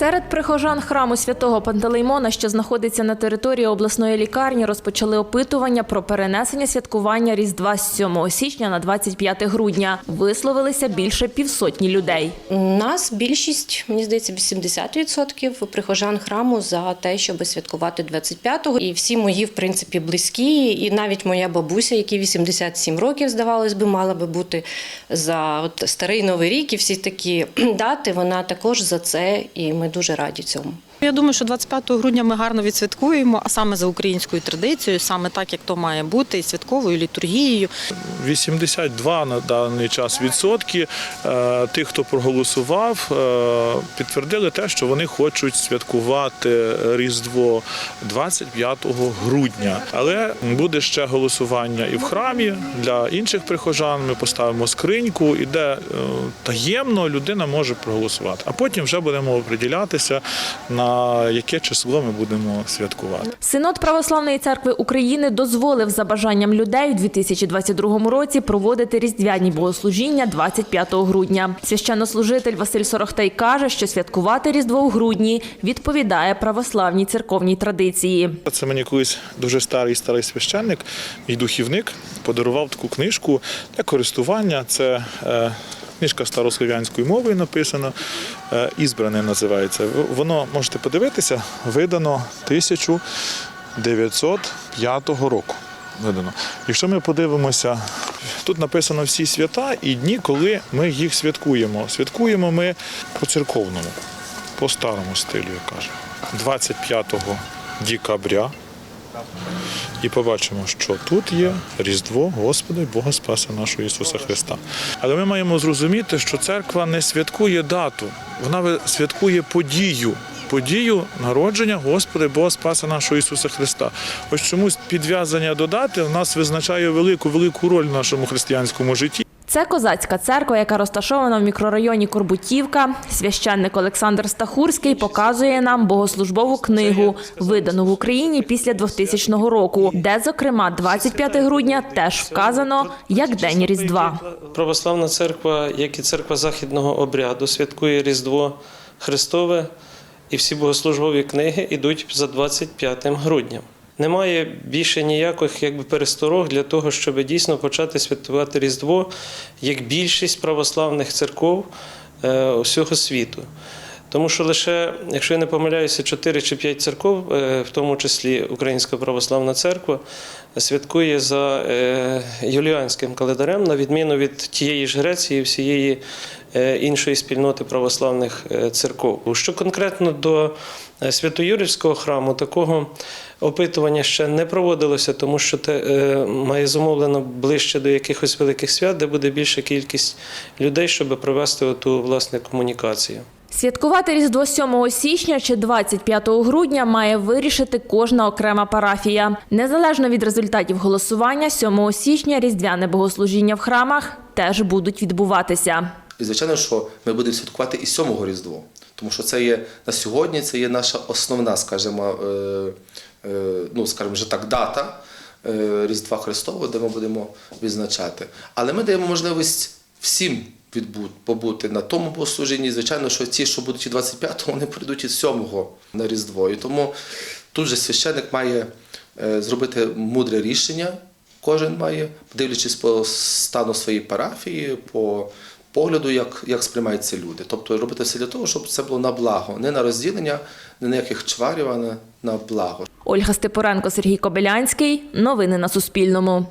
Серед прихожан храму святого Пантелеймона, що знаходиться на території обласної лікарні, розпочали опитування про перенесення святкування Різдва з 7 січня на 25 грудня. Висловилися більше півсотні людей. Нас більшість, мені здається, 80% прихожан храму за те, щоб святкувати 25-го. І всі мої, в принципі, близькі, і навіть моя бабуся, якій 87 років, здавалось би, мала би бути за от старий новий рік і всі такі дати. Вона також за це, і ми дуже раді цьому. Я думаю, що 25 грудня ми гарно відсвяткуємо, а саме за українською традицією, саме так, як то має бути, і святковою літургією. 82 на даний час відсотки е, тих, хто проголосував, е, підтвердили те, що вони хочуть святкувати Різдво 25 грудня. Але буде ще голосування і в храмі для інших прихожан. Ми поставимо скриньку, і де е, таємно людина може проголосувати. А потім вже будемо оприділятися, на яке число ми будемо святкувати. Синод Православної церкви України дозволив за бажанням людей у 2022 році проводити різдвяні богослужіння 25 грудня. Священнослужитель Василь Сорохтей каже, що святкувати Різдво у грудні відповідає православній церковній традиції. Це мені колись дуже старий старий священник, мій духівник, подарував таку книжку для користування. Це е, книжка старослов'янською мовою написана, е, ізбране називається. Воно можете подивитися, видано 1905 року. Видано. Якщо ми подивимося, тут написано всі свята і дні, коли ми їх святкуємо. Святкуємо ми по церковному, по старому стилю, я кажу. 25 декабря. І побачимо, що тут є Різдво Господа і Бога Спаса нашого Ісуса Христа. Але ми маємо зрозуміти, що церква не святкує дату, вона святкує подію. Подію народження Господа Бога Спаса нашого Ісуса Христа. Ось чомусь підв'язання до дати в нас визначає велику велику роль в нашому християнському житті. Це козацька церква, яка розташована в мікрорайоні Корбутівка. Священник Олександр Стахурський показує нам богослужбову книгу, видану в Україні після 2000 року, де, зокрема, 25 грудня теж вказано як День Різдва. Православна церква, як і церква західного обряду, святкує Різдво Христове, і всі богослужбові книги йдуть за 25 грудням. Немає більше ніяких якби, пересторог для того, щоб дійсно почати святкувати Різдво як більшість православних церков е, усього світу. Тому що лише, якщо я не помиляюся, 4 чи 5 церков, е, в тому числі Українська православна церква, святкує за е, юліанським календарем, на відміну від тієї ж Греції, всієї іншої спільноти православних е, церков. Що конкретно до е, Свято-Юрівського храму, такого опитування ще не проводилося, тому що те е, має зумовлено ближче до якихось великих свят, де буде більша кількість людей, щоб провести оту власне комунікацію. Святкувати Різдво 7 січня чи 25 грудня має вирішити кожна окрема парафія. Незалежно від результатів голосування, 7 січня різдвяне богослужіння в храмах теж будуть відбуватися. І звичайно, що ми будемо святкувати і сьомого Різдво, тому що це є на сьогодні, це є наша основна, скажімо, е, е, ну, скажімо вже так, дата е, Різдва Христового, де ми будемо відзначати. Але ми даємо можливість всім відбу- побути на тому богослужінні. Звичайно, що ті, що будуть і 25-го, вони прийдуть і 7-го на Різдво. І тому тут же священник має зробити мудре рішення. Кожен має, дивлячись по стану своєї парафії, по погляду, як, як сприймаються люди. Тобто робити все для того, щоб це було на благо, не на розділення, не на яких чварів, а на, на благо. Ольга Степоренко, Сергій Кобилянський. Новини на Суспільному.